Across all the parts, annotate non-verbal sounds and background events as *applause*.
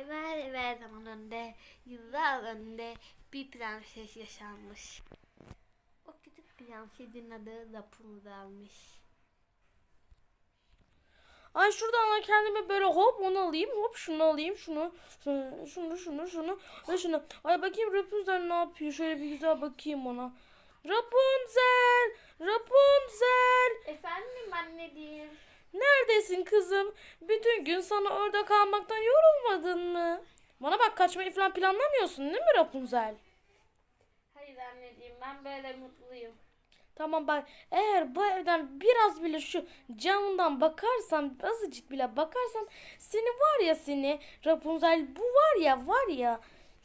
Evvel evvel zaman önde, yıllar önde bir prenses yaşanmış. O küçük prensesin adı Rapunzel'miş. Ay şuradan da kendime böyle hop onu alayım hop şunu alayım şunu şunu şunu şunu şunu ve şunu. Ay bakayım Rapunzel ne yapıyor şöyle bir güzel bakayım ona. Rapunzel Rapunzel Efendim anneciğim. Neredesin kızım? Bütün gün sana orada kalmaktan yorulmadın mı? Bana bak kaçmayı falan planlamıyorsun değil mi Rapunzel? Hayır anneciğim ben böyle mutluyum. Tamam bak eğer bu evden biraz bile şu camından bakarsan azıcık bile bakarsan seni var ya seni Rapunzel bu var ya var ya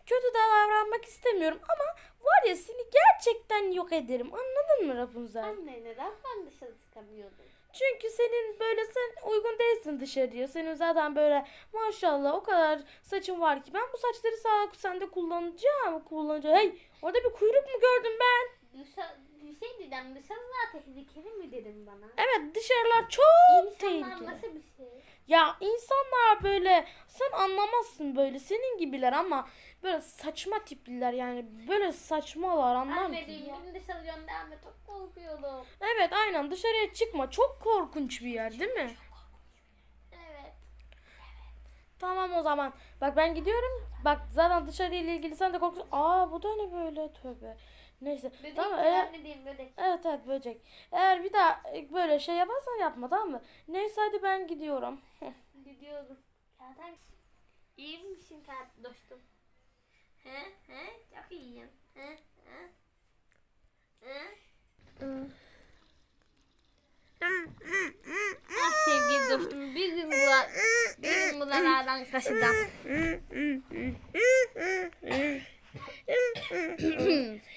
kötü davranmak istemiyorum ama var ya seni gerçekten yok ederim anladın mı Rapunzel? Anne neden ben dışarı çıkamıyordum? Çünkü senin böyle sen uygun değilsin dışarıya. Senin zaten böyle maşallah o kadar saçın var ki ben bu saçları sağ sende kullanacağım kullanacağım. Hey orada bir kuyruk mu gördüm ben? Dışarı, bir şey diyeceğim dışarılar tehlikeli mi dedim bana? Evet dışarılar çok İnsanlar tehlikeli. nasıl bir şey? Ya insanlar böyle sen anlamazsın böyle senin gibiler ama böyle saçma tipliler yani böyle saçmalar anlar mısın? Anneciğim beni dışarı gönderme çok korkuyorum. Evet aynen dışarıya çıkma çok korkunç bir yer değil mi? Evet. Tamam o zaman. Bak ben gidiyorum. Bak zaten dışarıyla ilgili sen de korkuyorsun. Aa bu da ne böyle tövbe. Neyse. Böcek tamam. eğer- anneciğim böcek. evet evet böcek. Eğer bir daha böyle şey yaparsan yapma tamam mı? Neyse hadi ben gidiyorum. *laughs* Gidiyorum. Zaten iyi misin kart dostum? He he çok iyiyim. He he. He. Ah sevgili dostum bir gün bu bir gün buralardan kaçacağım. *laughs* *laughs*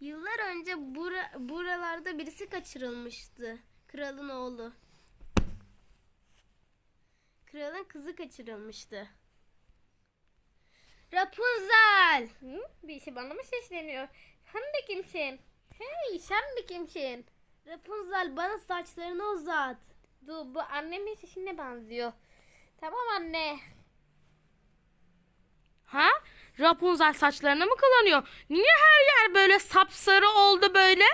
Yıllar önce bura, buralarda birisi kaçırılmıştı. Kralın oğlu. Kralın kızı kaçırılmıştı. Rapunzel! Hı? Bir şey bana mı sesleniyor? Sen de kimsin? Hey sen de kimsin? Rapunzel bana saçlarını uzat. Dur bu annemin sesine benziyor. Tamam anne. Rapunzel saçlarını mı kullanıyor? Niye her yer böyle sapsarı oldu böyle?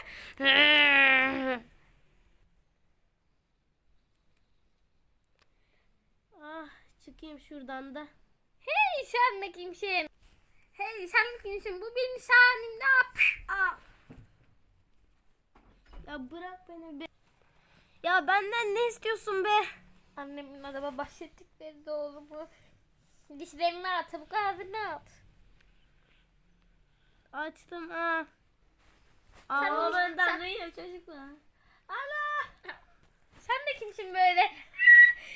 Ah çıkayım şuradan da. Hey sen de kimsin? Hey sen de kimsin? Bu benim şahanim ne yap? Aa. Ya bırak beni be. Ya benden ne istiyorsun be? Annemin adama bahsettikleri doğru mu? Dişlerini at, çabuk ağzını at. Açtım ha. Sen- Aa, sen- duyuyor çocuklar. Ana! Sen de kimsin böyle?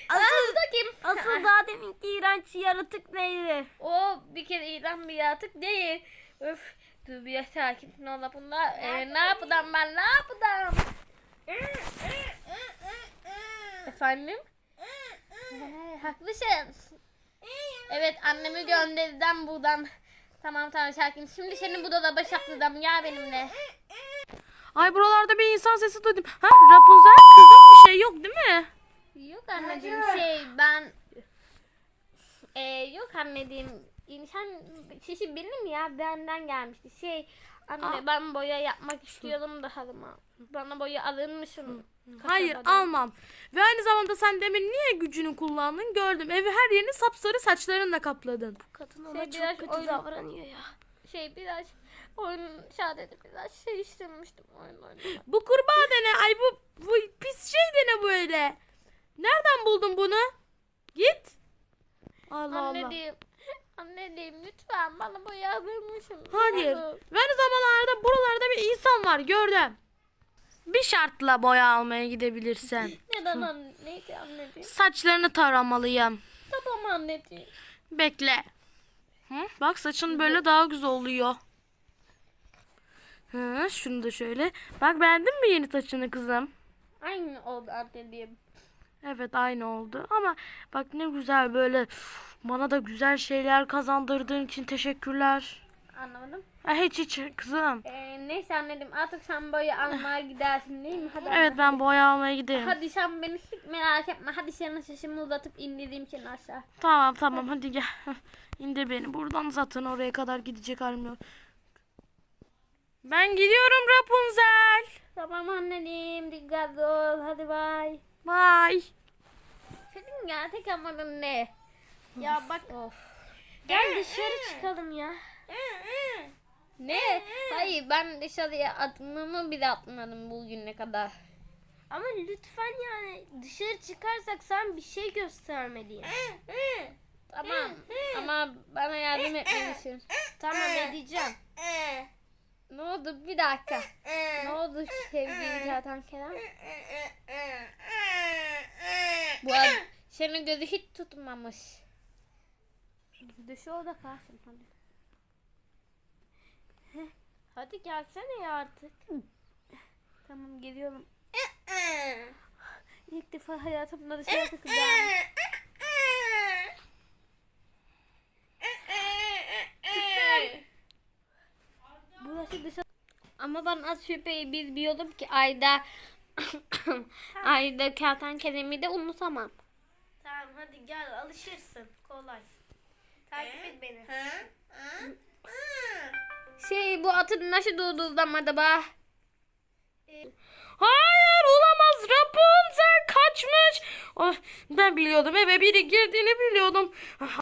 Asıl- da kim? Asıl daha deminki iğrenç yaratık neydi? O bir kere ilan bir yaratık değil. Öf. Dur bir sakin ola bunlar. Ee, ne yapacağım ben ne yapacağım? Efendim? Haklısın. Evet annemi gönderdim buradan. Tamam tamam sakin. Şimdi seni bu dolaba saklayacağım. Gel benimle. Ay buralarda bir insan sesi duydum. Ha Rapunzel kızım bir şey yok değil mi? Yok anneciğim şey ben ee, yok anneciğim insan sesi benim ya benden gelmişti şey anne Aa. ben boya yapmak istiyorum da halıma bana boya alır mısın? Hayır Kasabada. almam. Ve aynı zamanda sen demin niye gücünü kullandın gördüm. Evi her yerini sapsarı saçlarınla kapladın. Kadın Şey, ona biraz çok kötü oyun- davranıyor ya. şey biraz oyun sadece biraz şey istemiştim oyun oynamak. Bu kurbağa da ne? Ay bu, bu pis şey de ne böyle? Nereden buldun bunu? Git. Allah Allah. Anneciğim anneciğim lütfen bana boya alır mısın? Hayır. Olur. Ve aynı zamanlarda buralarda bir insan var gördüm. Bir şartla boya almaya gidebilirsen. Neden anne? Neydi anneciğim? Saçlarını taramalıyım. Tamam anneciğim. Bekle. Hı? Bak saçın böyle daha güzel oluyor. Hı, şunu da şöyle. Bak beğendin mi yeni saçını kızım? Aynı oldu anneciğim. Evet aynı oldu ama bak ne güzel böyle bana da güzel şeyler kazandırdığın için teşekkürler. Anlamadım. Ha, hiç hiç kızım. Ee, neyse anladım. Artık sen boya almaya gidersin değil mi? Hadi Evet ben boya almaya giderim. Hadi sen beni hiç merak etme. Hadi senin sesimi uzatıp indireyim seni aşağı. Tamam tamam hadi gel. *laughs* İndir beni. Buradan zaten oraya kadar gidecek halim yok. Ben gidiyorum Rapunzel. Tamam annem. Dikkatli ol. Hadi bay. Bye. Senin gerçek amanın ne? Ya bak Of. gel dışarı çıkalım ya. Ne? Hayır ben dışarıya adımımı bile atmadım bugüne kadar. Ama lütfen yani dışarı çıkarsak sen bir şey göstermeliyin. Tamam. Ama bana yardım etmelisin. tamam edeceğim. Ne oldu? Bir dakika. Ne oldu sevdiğim kertenkelen? Bu ad senin gözü hiç tutmamış. Düşü orada kalsın hadi. Hadi gelsene ya artık. Tamam geliyorum. İlk defa hayatımda dışarı çıkacağım. Burası dışarı. Ama ben az şüpheyi bilmiyordum ki ayda *laughs* ayda kertenkelemi de unutamam. Tamam hadi gel alışırsın. Kolay. Takip et beni. Şey bu atı nasıl durdurdum acaba? Hayır olamaz Rapunzel kaçmış. Oh, ben biliyordum eve biri girdiğini biliyordum.